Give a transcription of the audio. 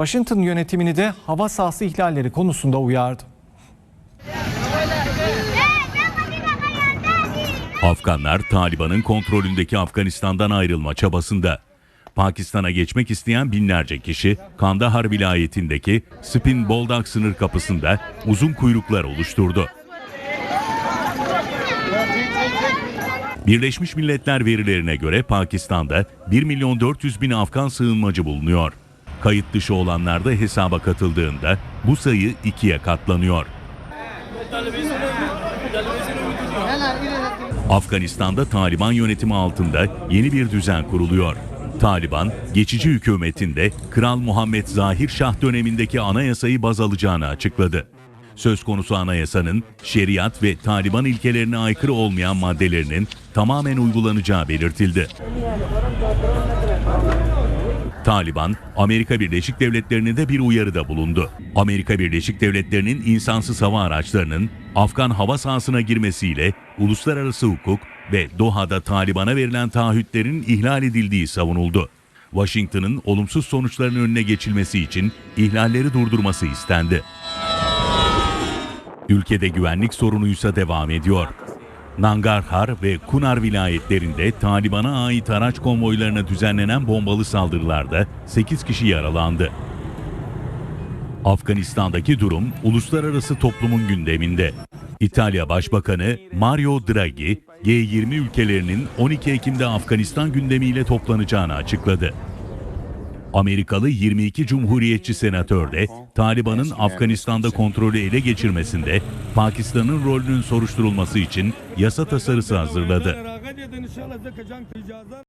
Washington yönetimini de hava sahası ihlalleri konusunda uyardı. Afganlar Taliban'ın kontrolündeki Afganistan'dan ayrılma çabasında. Pakistan'a geçmek isteyen binlerce kişi Kandahar vilayetindeki Spin Boldak sınır kapısında uzun kuyruklar oluşturdu. Birleşmiş Milletler verilerine göre Pakistan'da 1 milyon 400 bin Afgan sığınmacı bulunuyor. Kayıt dışı olanlar da hesaba katıldığında bu sayı ikiye katlanıyor. Afganistan'da Taliban yönetimi altında yeni bir düzen kuruluyor. Taliban, geçici hükümetinde Kral Muhammed Zahir Şah dönemindeki anayasayı baz alacağını açıkladı. Söz konusu anayasanın şeriat ve Taliban ilkelerine aykırı olmayan maddelerinin tamamen uygulanacağı belirtildi. Taliban, Amerika Birleşik Devletleri'ne de bir uyarıda bulundu. Amerika Birleşik Devletleri'nin insansız hava araçlarının Afgan hava sahasına girmesiyle uluslararası hukuk ve Doha'da Taliban'a verilen taahhütlerin ihlal edildiği savunuldu. Washington'ın olumsuz sonuçların önüne geçilmesi için ihlalleri durdurması istendi. Ülkede güvenlik sorunuysa devam ediyor. Nangarhar ve Kunar vilayetlerinde Taliban'a ait araç konvoylarına düzenlenen bombalı saldırılarda 8 kişi yaralandı. Afganistan'daki durum uluslararası toplumun gündeminde. İtalya Başbakanı Mario Draghi, G20 ülkelerinin 12 Ekim'de Afganistan gündemiyle toplanacağını açıkladı. Amerikalı 22 Cumhuriyetçi senatör de Taliban'ın Afganistan'da kontrolü ele geçirmesinde Pakistan'ın rolünün soruşturulması için yasa tasarısı hazırladı.